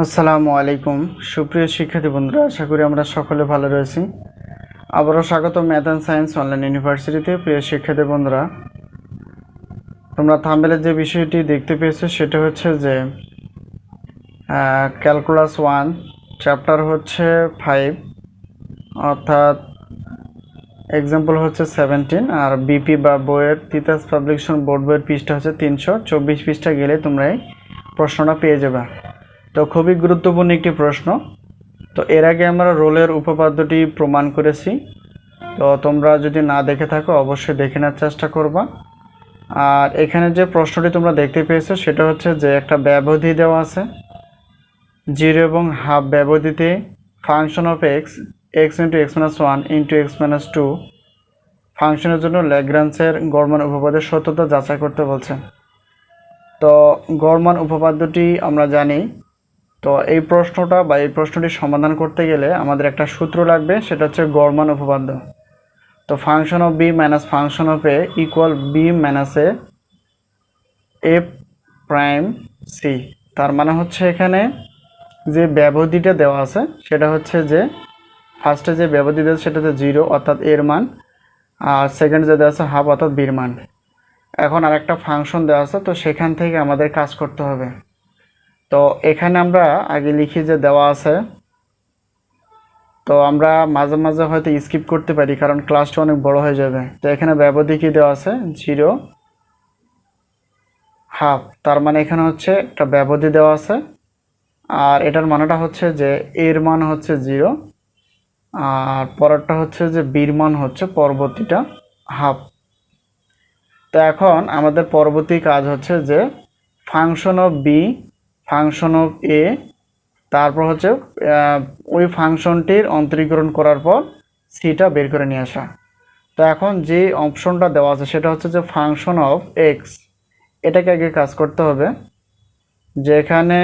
আসসালামু আলাইকুম। সুপ্রিয় শিক্ষার্থী বন্ধুরা, আশা করি আমরা সকলে ভালো রয়েছি। আবারও স্বাগত ম্যাথ অ্যান্ড সায়েন্স অনলাইন ইউনিভার্সিটিতে, প্রিয় শিক্ষার্থী বন্ধুরা। তোমরা থাম্বেলের যে বিষয়টি দেখতে পেয়েছ, সেটা হচ্ছে যে ক্যালকুলাস ওয়ান, চ্যাপ্টার হচ্ছে ফাইভ, অর্থাৎ এক্সাম্পল হচ্ছে সেভেন্টিন, আর বিপি বা বইয়ের তিতাস পাবলিকেশন বোর্ড বইয়ের পৃষ্ঠা হচ্ছে তিনশো। চব্বিশ পৃষ্ঠা গেলে তোমরা এই প্রশ্নটা পেয়ে যাবে। তো খুবই গুরুত্বপূর্ণ একটি প্রশ্ন। তো এর আগে আমরা রোলের উপপাদ্যটি প্রমাণ করেছি। তো তোমরা যদি না দেখে থাকো, অবশ্যই দেখে নেওয়ার চেষ্টা করবা। আর এখানে যে প্রশ্নটি তোমরা দেখতে পেয়েছ, সেটা হচ্ছে যে একটা ব্যবধি দেওয়া আছে। জিরো এবং half ব্যবধিতে function of x x into x minus one into x minus two ফাংশনের জন্য ল্যাগ্রান্সের গড়মান উপপাদ্যের সত্যতা যাচাই করতে বলছে। তো গড়মান উপপাদ্যটি আমরা জানি তো এই প্রশ্নটা বা এই প্রশ্নটি সমাধান করতে গেলে আমাদের একটা সূত্র লাগবে, সেটা হচ্ছে গড়মান উপপাদ্য। তো function of b minus function of a equal b minus a a prime c তার মানে হচ্ছে এখানে যে ব্যবধিটা দেওয়া আছে, সেটা হচ্ছে যে ফার্স্টে যে ব্যবধি দেওয়া সেটা হচ্ছে জিরো অর্থাৎ এর মান, আর সেকেন্ড যে দেওয়া আছে হাফ অর্থাৎ বির মান। এখন আরেকটা ফাংশন দেওয়া আছে, তো সেখান থেকে আমাদের কাজ করতে হবে। তো এখানে আমরা আগে লিখি যে দেওয়া আছে। তো আমরা মাঝে মাঝে হয়তো স্কিপ করতে পারি, কারণ ক্লাসটা অনেক বড় হয়ে যাবে। তো এখানে ব্যবধি কি দেওয়া আছে? জিরো হাফ তার মানে এখানে হচ্ছে একটা ব্যবধি দেওয়া আছে। আর এটার মানেটা হচ্ছে যে এর মান হচ্ছে জিরো আর পরেরটা হচ্ছে যে বীর মান হচ্ছে পরবর্তীটা হাফ তো এখন আমাদের পরবর্তী কাজ হচ্ছে যে function of b function of a তারপর হচ্ছে ওই ফাংশনটির অন্তরীকরণ করার পর সিটা বের করে নিয়ে আসা। তো এখন যে অপশনটা দেওয়া আছে, সেটা হচ্ছে যে ফাংশন অফ এক্স এটাকে আগে কাজ করতে হবে, যেখানে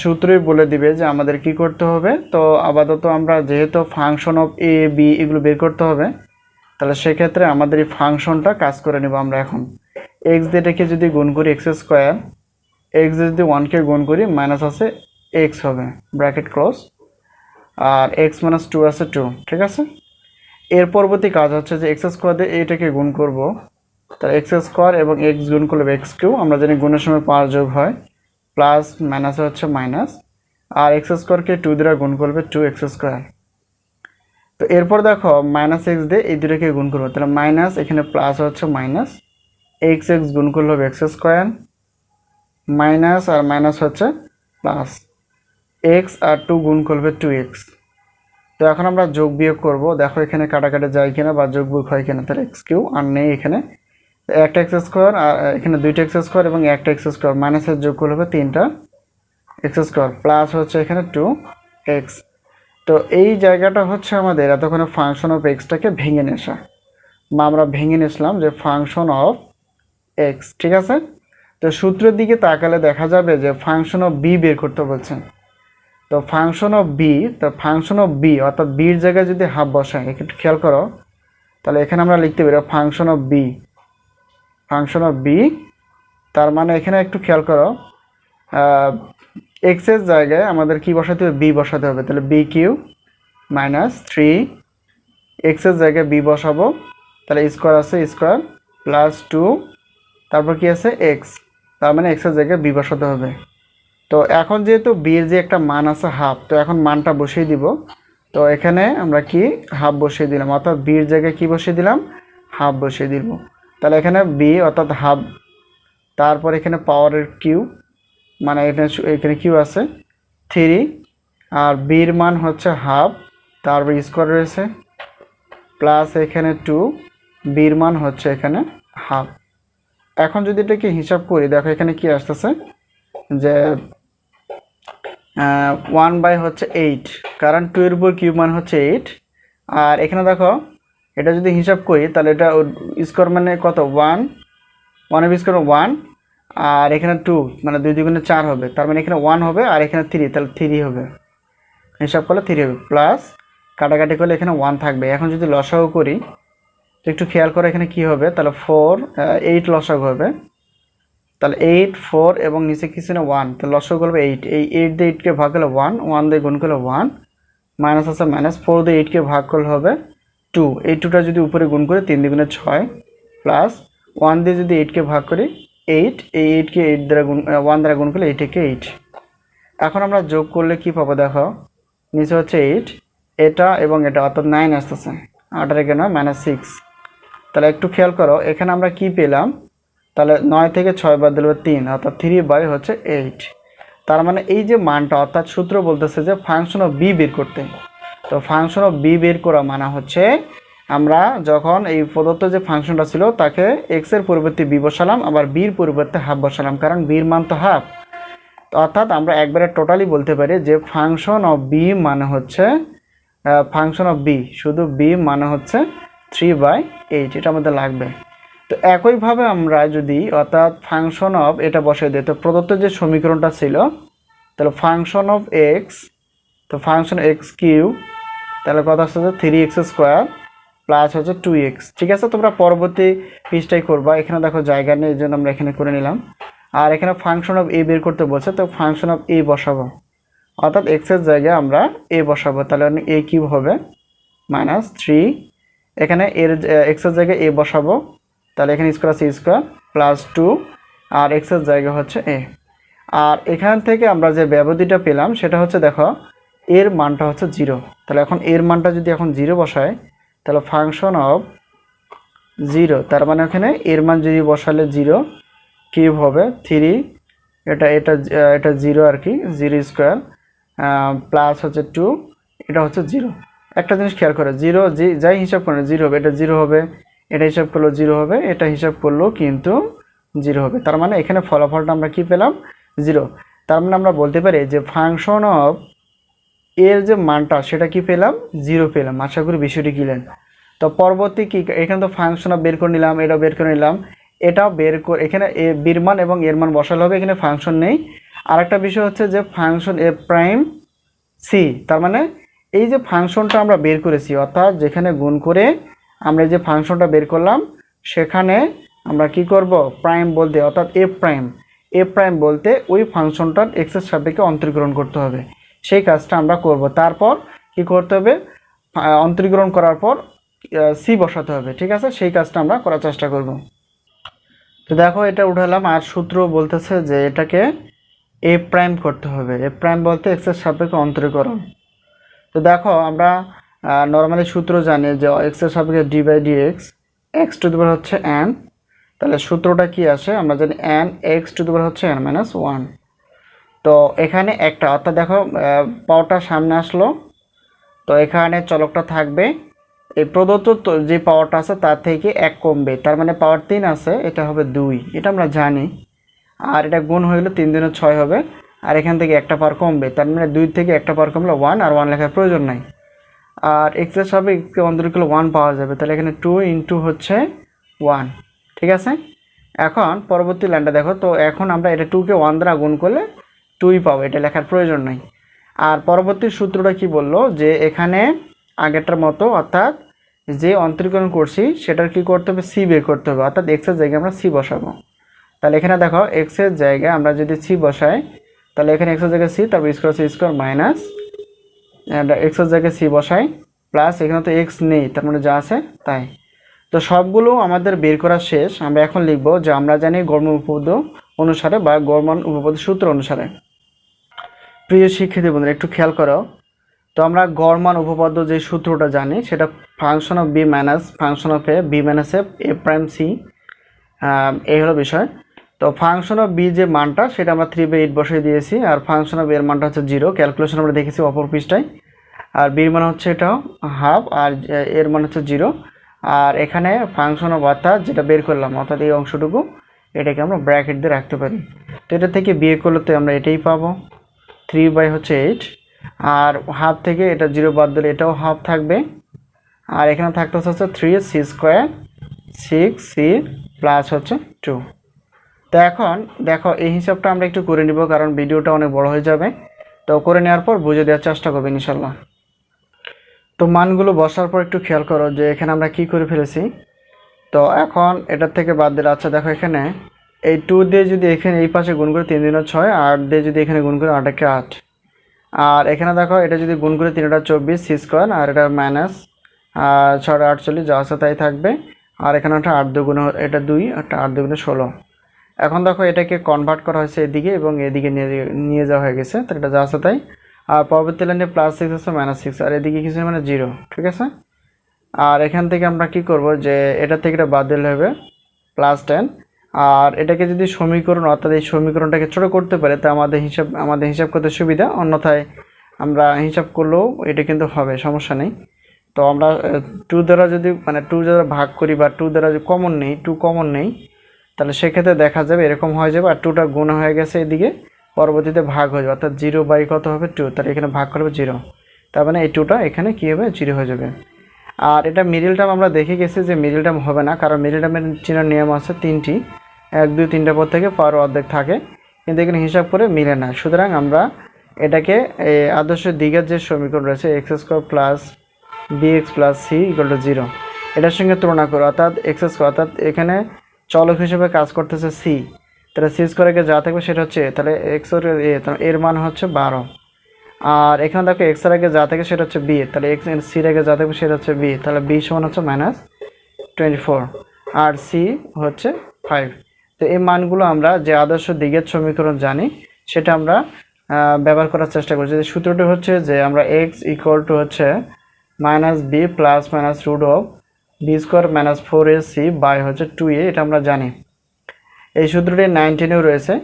সূত্রই বলে দিবে যে আমাদের কি করতে হবে। তো আপাতত আমরা যেহেতু ফাংশন অফ এ বি এগুলো বের করতে হবে, তাহলে সেক্ষেত্রে আমাদের এই ফাংশনটা কাজ করে নেব আমরা এখন। এক্স দিয়ে দিয়েটাকে যদি গুণ করি এক্স স্কোয়ার এক্স যদি ওয়ানকে গুণ করি মাইনাস আছে এক্স হবে ব্র্যাকেট ক্লোজ আর এক্স মাইনাস টু আছে টু ঠিক আছে? এর পরবর্তী কাজ হচ্ছে যে এক্স স্কোয়ার দিয়ে এইটাকে গুণ করব, তাহলে এক্স স্কোয়ার এবং এক্স গুণ করলে এক্স কিউ আমরা জানি গুণের সময় পাওয়ার যোগ হয় প্লাস মাইনাসে হচ্ছে মাইনাস আর এক্স স্কোয়ারকে টু দ্বারা গুণ করবে টু এক্স স্কোয়ার তো এরপর দেখো মাইনাস এক্স দিয়ে এই দুটোকে গুণ করব, তাহলে মাইনাস এখানে প্লাস হচ্ছে মাইনাস এক্স এক্স গুণ করলে হবে এক্স স্কোয়ার মাইনাস আর মাইনাস হচ্ছে প্লাস এক্স আর টু গুণ করবে টু এক্স। তো এখন আমরা যোগ বিয়োগ করব। দেখো এখানে কাটাকাটি যায় কিনা বা যোগ বিয়োগ হয় কিনা, তাহলে এক্স কিউ আর নেই এখানে। একটা এক্স স্কোয়ার আর এখানে দুইটা এক্স স্কোয়ার এবং একটা এক্স স্কোয়ার। মাইনাসের যোগ করলে হবে তিনটা এক্স স্কোয়ার। প্লাস হচ্ছে এখানে টু এক্স। তো এই জায়গাটা হচ্ছে আমাদের এতক্ষণে ফাংশন অফ এক্সটাকে ভেঙে নেশা। বা আমরা ভেঙে নিয়েছিলাম যে ফাংশন অফ এক্স, ঠিক আছে? তো সূত্রের দিকে তাকালে দেখা যাবে যে ফাংশন অফ বি বের করতে বলছেন। তো ফাংশন অফ বি তো ফাংশন অফ বি অর্থাৎ বির জায়গায় যদি হাফ বসায় একটু খেয়াল করো, তাহলে এখানে আমরা লিখতে পারি function of b function of b তার মানে এখানে একটু খেয়াল করো এক্সের জায়গায় আমাদের কি বসাতে হবে? বি বসাতে হবে। তাহলে বি কিউ মাইনাস থ্রি এক্সের জায়গায় বি বসাবো। তাহলে স্কোয়ার আছে, স্কোয়ার প্লাস টু, তারপর কি আছে? এক্স তার মানে এক্সের জায়গায় বি বসাতে হবে। তো এখন যেহেতু বিয়ের যে একটা মান আছে হাফ তো এখন মানটা বসিয়ে দিব। তো এখানে আমরা কি? হাফ বসিয়ে দিলাম, অর্থাৎ বির জায়গায় কি বসিয়ে দিলাম? হাফ বসিয়ে দিব। তাহলে এখানে বি অর্থাৎ হাফ তারপর এখানে পাওয়ারের কিউ মানে এখানে এখানে কিউ আছে থ্রি আর বির মান হচ্ছে হাফ তারপর স্কোয়ার রয়েছে প্লাস এখানে টু বির মান হচ্ছে এখানে হাফ এখন যদি এটাকে হিসাব করি, দেখো এখানে কি আসতেছে? যে ওয়ান বাই হচ্ছে এইট কারণ টু এর উপর কিউব মান হচ্ছে এইট আর এখানে দেখো, এটা যদি হিসাব করি, তাহলে এটা স্কোয়ার মানে কত? ওয়ান ওয়ানের স্কোয়ার ওয়ান আর এখানে টু মানে দুই দুগুণে চার হবে। তার মানে এখানে ওয়ান হবে, আর এখানে থ্রি তাহলে থ্রি হবে। হিসাব করলে থ্রি হবে প্লাস কাটাকাটি করলে এখানে ওয়ান থাকবে। এখন যদি লসাগু করি তো একটু খেয়াল করে এখানে কি হবে? তাহলে ফোর এইট লসাগু হবে। তাহলে এইট ফোর এবং নিচে কিছু না ওয়ান তাহলে লসক করবে এইট এই এইট দিয়ে এইটকে ভাগ করলে ওয়ান ওয়ান দিয়ে গুণ করলে ওয়ান মাইনাস আছে মাইনাস ফোর দিয়ে এইটকে ভাগ করলে হবে টু এই টুটা যদি উপরে গুণ করে, তিন দ্বিগুণে ছয় প্লাস ওয়ান দিয়ে যদি এইটকে ভাগ করি এইট এই এইটকে এইট দ্বারা গুণ ওয়ান দ্বারা গুণ করলে এইটকে এইট এখন আমরা যোগ করলে কি পাবো দেখো? নিচে হচ্ছে এইট এটা এবং এটা, অর্থাৎ নাইন আসতেছে। আটার এখানে মাইনাস সিক্স তাহলে একটু খেয়াল করো, এখানে আমরা কি পেলাম? তাহলে নয় থেকে ছয় বাদ দিলে তিন, অর্থাৎ থ্রি বাই হচ্ছে এইট তার মানে এই যে মানটা, অর্থাৎ সূত্র বলতেছে যে ফাংশন অফ বি বের করতে। তো ফাংশন অফ বি বের করা মানে হচ্ছে, আমরা যখন এই প্রদত্ত যে ফাংশনটা ছিল, তাকে এক্সের পরিবর্তে বি বসালাম, আবার বির পরিবর্তে হাফ বসালাম, কারণ বির মান তো হাফ অর্থাৎ আমরা একবারে টোটালি বলতে পারি যে ফাংশন অফ বি মানে হচ্ছে ফাংশন অফ বি শুধু বি মানে হচ্ছে থ্রি বাই এইট এটা আমাদের লাগবে। তো একইভাবে আমরা যদি, অর্থাৎ ফাংশন অফ এটা বসে দিই, তো প্রদত্ত যে সমীকরণটা ছিল, তাহলে ফাংশন অফ এক্স তো ফাংশন এক্স কিউ তাহলে কথা হচ্ছে থ্রি এক্স স্কোয়ার প্লাস হচ্ছে টু এক্স ঠিক আছে, তোমরা পরবর্তী পৃষ্ঠায় করবা। এখানে দেখো জায়গা নেই, এই জন্য আমরা এখানে করে নিলাম। আর এখানে ফাংশন অফ এ বের করতে বলছে, তো ফাংশন অফ এ বসাবো। অর্থাৎ এক্সের জায়গায় আমরা এ বসাবো, তাহলে এ কিউব হবে মাইনাস থ্রি এখানে এর এক্সের জায়গায় এ বসাবো। তাহলে এখানে স্কোয়ার আছে স্কোয়ার প্লাস টু আর এক্সের জায়গা হচ্ছে এ আর এখান থেকে আমরা যে ব্যবধিটা পেলাম, সেটা হচ্ছে দেখো, এর মানটা হচ্ছে জিরো তাহলে এখন এর মানটা যদি এখন জিরো বসায়, তাহলে ফাংশন অফ জিরো তার মানে ওখানে এর মান যদি বসালে জিরো কিউব হবে থ্রি এটা এটা এটা জিরো আর কি জিরো স্কোয়ার প্লাস হচ্ছে টু এটা হচ্ছে জিরো একটা জিনিস খেয়াল করে, জিরো যে যাই হিসাব করে জিরো হবে, এটা জিরো হবে, এটা হিসাব করলেও জিরো হবে, এটা হিসাব করলেও কিন্তু জিরো হবে। তার মানে এখানে ফলাফলটা আমরা কি পেলাম? জিরো। তার মানে আমরা বলতে পারি যে ফাংশন অফ এর যে মানটা, সেটা কি পেলাম? জিরো পেলাম। আশা করি বিষয়টি কিলেন তো পরবর্তী কি, এখানে তো ফাংশন অফ বের করে নিলাম, এটাও বের করে নিলাম, এটাও বের করে, এখানে এ, বির মান এবং এর মান বসালে হবে, এখানে ফাংশন নেই। আরেকটা বিষয় হচ্ছে যে ফাংশন এ প্রাইম সি তার মানে এই যে ফাংশনটা আমরা বের করেছি অর্থাৎ যেখানে গুণ করে আমরা যে ফাংশনটা বের করলাম সেখানে আমরা কি করব? প্রাইম বলতে অর্থাৎ এ প্রাইম এ প্রাইম বলতে ওই ফাংশনটার এক্সের সাপেক্ষে অন্তরীকরণ করতে হবে। সেই কাজটা আমরা করব। তারপর কি করতে হবে? আহ, অন্তরীকরণ করার পর সি বসাতে হবে ঠিক আছে? সেই কাজটা আমরা করার চেষ্টা করব। তো দেখো এটা উঠালাম আর সূত্র বলতেছে যে এটাকে এ প্রাইম করতে হবে। এ প্রাইম বলতে এক্সের সাপেক্ষে অন্তরীকরণ তো দেখো, আমরা নর্মালি সূত্র জানি যে এক্সের সাপেক্ষে d by d x x two দুবার হচ্ছে এন তাহলে সূত্রটা কি আসে? আমরা জানি এন এক্স টু দুবার হচ্ছে এন মাইনাস ওয়ান তো এখানে একটা, অর্থাৎ দেখো পাওয়ারটা সামনে আসলো। তো এখানে চলকটা থাকবে। এই প্রদত্ত যে পাওয়ারটা আছে তার থেকে এক কমবে। তার মানে পাওয়ার তিন আছে, এটা হবে দুই। এটা আমরা জানি। আর এটা গুণ গেলে তিন দিনে ছয় হবে। আর এখান থেকে একটা পাওয়ার কমবে। তার মানে দুই থেকে একটা পার কমলে ওয়ান আর ওয়ান লেখার প্রয়োজন নাই। আর এক্সের সবে এক্সকে অন্তর করলে ওয়ান পাওয়া যাবে, তাহলে এখানে টু ইন্টু হচ্ছে ওয়ান ঠিক আছে? এখন পরবর্তী লাইনটা দেখো, তো এখন আমরা এটা টুকে ওয়ান দ্বারা গুণ করলে টুই পাবো, এটা লেখার প্রয়োজন নাই। আর পরবর্তী সূত্রটা কি বলল? যে এখানে আগেরটার মতো, অর্থাৎ যে অন্তরীকরণ করছি, সেটার কি করতে হবে? সি বের করতে হবে, অর্থাৎ এক্সের জায়গায় আমরা সি বসাবো। তাহলে এখানে দেখো এক্সের জায়গায় আমরা যদি সি বসাই তাহলে এখানে এক্সের জায়গায় সি তারপর স্কোয়ার সি স্কোয়ার মাইনাস এক্সের জায়গায় সি বসাই প্লাস এখানে তো এক্স নেই, তার মানে যা আছে তাই। তো সবগুলো আমাদের বের করা শেষ, আমরা এখন লিখব যে আমরা জানি গর্ম উপপাদ্য অনুসারে বা গর্মান উপপাদ্য সূত্র অনুসারে। প্রিয় শিক্ষার্থী বন্ধুরা, একটু খেয়াল করো। তো আমরা গড়মান উপপাদ্য যে সূত্রটা জানি, সেটা function of b minus function of a b minus f a prime c এই হলো বিষয়। তো ফাংশন অফ বি যে মানটা, সেটা আমরা থ্রি বাই এইট বসিয়ে দিয়েছি, আর ফাংশন অফ এর মানটা হচ্ছে জিরো ক্যালকুলেশন আমরা দেখেছি অপর পৃষ্ঠায়। আর বির মান হচ্ছে এটাও হাফ আর এর মান হচ্ছে জিরো আর এখানে ফাংশন অফ অর্থাৎ যেটা বের করলাম, অর্থাৎ এই অংশটুকু, এটাকে আমরা ব্র্যাকেট দিয়ে রাখতে পারি। তো এটা থেকে বিয়ে করলে তো আমরা এটাই পাবো। থ্রি বাই হচ্ছে এইট আর হাফ থেকে এটা জিরো বাদ দিলে এটাও হাফ থাকবে। আর এখানে থাকতে হচ্ছে three c square six c plus হচ্ছে টু তো এখন দেখো, এই হিসাবটা আমরা একটু করে নিব, কারণ ভিডিওটা অনেক বড় হয়ে যাবে। তো করে নেওয়ার পর বুঝে দেওয়ার চেষ্টা করবেন ইনশাল্লাহ তো মানগুলো বসার পর একটু খেয়াল করো যে এখানে আমরা কি করে ফেলেছি। তো এখন এটার থেকে বাদ দিলে আচ্ছা দেখো এখানে, এই টু দিয়ে যদি এখানে এই পাশে গুণ করে তিন দিন ছয় আট দিয়ে যদি এখানে গুণ করে আট একে আট। আর এখানে দেখো, এটা যদি গুণ করে তিনটা চব্বিশ, সি স্কোয়ার, আর এটা মাইনাস ছটা আটচল্লিশ, যা আছে তাই থাকবে। আর এখানে একটা আট দুগুণ, এটা দুই একটা আট দুগুণে ষোলো। এখন দেখো এটাকে কনভার্ট করা হয়েছে এদিকে এবং এদিকে নিয়ে যাওয়া হয়ে গেছে, তো এটা যা আছে তাই। আর পরবর্তী লাইনে প্লাস সিক্স আছে মাইনাস সিক্স আর এদিকে কিছু মানে জিরো ঠিক আছে? আর এখান থেকে আমরা কি করব যে, এটা থেকে এটা বাদ দিলে হবে প্লাস টেন আর এটাকে যদি সমীকরণ, অর্থাৎ এই সমীকরণটাকে ছোটো করতে পারে, তা আমাদের হিসাব আমাদের হিসাব করতে সুবিধা। অন্যথায় আমরা হিসাব করলেও এটা কিন্তু হবে, সমস্যা নেই। তো আমরা টু দ্বারা যদি মানে টু দ্বারা ভাগ করি বা টু দ্বারা কমন নেই টু কমন নেই তাহলে সেক্ষেত্রে দেখা যাবে, এরকম হয়ে যাবে আর টুটা গুণ হয়ে গেছে এদিকে, পরবর্তীতে ভাগ হয়ে যাবে। অর্থাৎ জিরো বাই কত হবে? টু তাহলে এখানে ভাগ করবে জিরো তার মানে এই টুটা এখানে কী হবে? জিরো হয়ে যাবে। আর এটা মিডিল টার্ম আমরা দেখে গেছি যে মিডিল টার্ম হবে না, কারণ মিডিল টার্মের চিনার নিয়ম আছে তিনটি। এক, দুই, তিনটা পর থেকে পাওয়ার অর্ধেক থাকে, কিন্তু এখানে হিসাব করে মিলে না। সুতরাং আমরা এটাকে আদর্শ দিকের যে সমীকরণ রয়েছে x square plus b x plus c equal to zero এটার সঙ্গে তুলনা করো অর্থাৎ এক্স স্কোয়ার অর্থাৎ এখানে চলক হিসেবে কাজ করতেছে সি তাহলে সি স্কোয়ারকে যা থাকবে সেটা হচ্ছে, তাহলে এক্সের মান হচ্ছে বারো। আর এখানে দেখো এক্সের আগে যা থাকে সেটা হচ্ছে বি তাহলে এক্স সির আগে যা থাকবে সেটা হচ্ছে বি তাহলে বি সমান হচ্ছে মাইনাস টোয়েন্টি ফোর আর সি হচ্ছে ফাইভ তো এই মানগুলো আমরা যে আদর্শ দিকের সমীকরণ জানি, সেটা আমরা ব্যবহার করার চেষ্টা করছি। যে সূত্রটি হচ্ছে যে আমরা এক্স ইকুয়াল টু হচ্ছে minus b plus minus root of b square minus four a c by হচ্ছে টু এ এটা আমরা জানি। এই সূত্রটি নাইনটিনেও রয়েছে।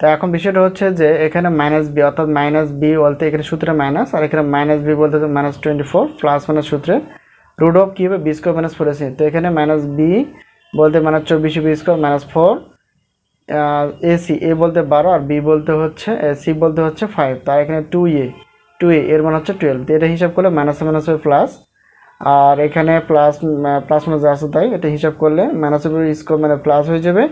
তো এখন বিষয়টা হচ্ছে যে এখানে মাইনাস বি অর্থাৎ মাইনাস বি বলতে এখানে সূত্রে মাইনাস আর এখানে মাইনাস বি বলতে minus twenty four plus minus সূত্রে। রুট অফ কী হবে? B square minus four a c তো এখানে মাইনাস বি বলতে মাইনাস চব্বিশ b square minus four a c a বলতে বারো, আর বি বলতে হচ্ছে সি বলতে হচ্ছে ফাইভ তার এখানে টু এ টু এ এর মানে হচ্ছে টুয়েলভ এটা হিসাব করলে মাইনাস মাইনাস হবে প্লাস আর এখানে প্লাস প্লাস মাইনাস আছে তাই, এটা হিসাব করলে মাইনাসের স্কোর মানে প্লাস হয়ে যাবে।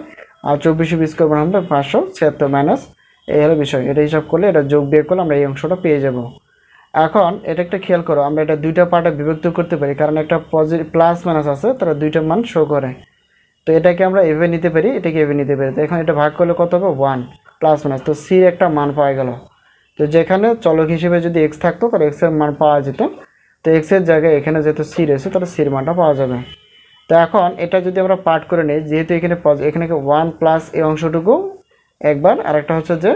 আর চব্বিশে স্কোর মানে হবে পাঁচশো ছিয়াত্তর মাইনাস এই হলো বিষয়। এটা হিসাব করলে এটা যোগ বিয়োগ করলে আমরা এই অংশটা পেয়ে যাব। এখন এটা একটা খেয়াল করো, আমরা এটা দুইটা পার্টে বিভক্ত করতে পারি, কারণ একটা পজিটিভ প্লাস মাইনাস আছে, তারা দুইটা মান শো করে। তো এটাকে আমরা এভাবে নিতে পারি, এটাকে এভাবে নিতে পারি। তো এখন এটা ভাগ করলে কত হবে? ওয়ান প্লাস মাইনাস তো সির একটা মান পাওয়া গেল। তো যেখানে চলক হিসেবে যদি এক্স থাকতো, তাহলে এক্সের মান পাওয়া যেত। তো এক্সের জায়গায় এখানে যেহেতু সি রয়েছে, তাহলে সির মানটা পাওয়া যাবে। তো এখন এটা যদি আমরা পার্ট করে নিই, যেহেতু এখানে এখানে ওয়ান প্লাস এই অংশটুকু একবার আর একটা হচ্ছে যে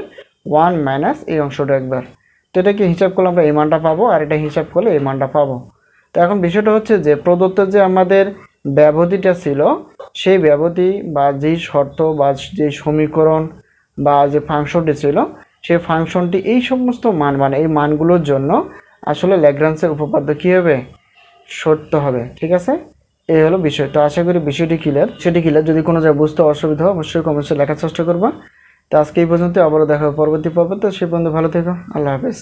ওয়ান মাইনাস এই অংশটা একবার। তো এটাকে হিসাব করলে আমরা এই মানটা পাবো, আর এটা হিসাব করলে এই মানটা পাবো। তো এখন বিষয়টা হচ্ছে যে প্রদত্ত যে আমাদের ব্যবধিটা ছিল, সেই ব্যবধি বা যেই শর্ত বা যেই সমীকরণ বা যে ফাংশনটি ছিল, সেই ফাংশনটি এই সমস্ত মান মানে এই মানগুলোর জন্য আসলে ল্যাগ্রান্সের উপপাদ্য কী হবে? সত্য হবে, ঠিক আছে? এই হলো বিষয়। তো আশা করি বিষয়টি ক্লিয়ার সেটি ক্লিয়ার যদি কোনো জায়গায় বুঝতে অসুবিধা হয়, অবশ্যই কমেন্টসে লেখার চেষ্টা করবা। তো আজকে এই পর্যন্ত আবারও দেখা হবে পরবর্তী পর্বতে সে পর্যন্ত ভালো থেকো। আল্লাহ হাফেজ।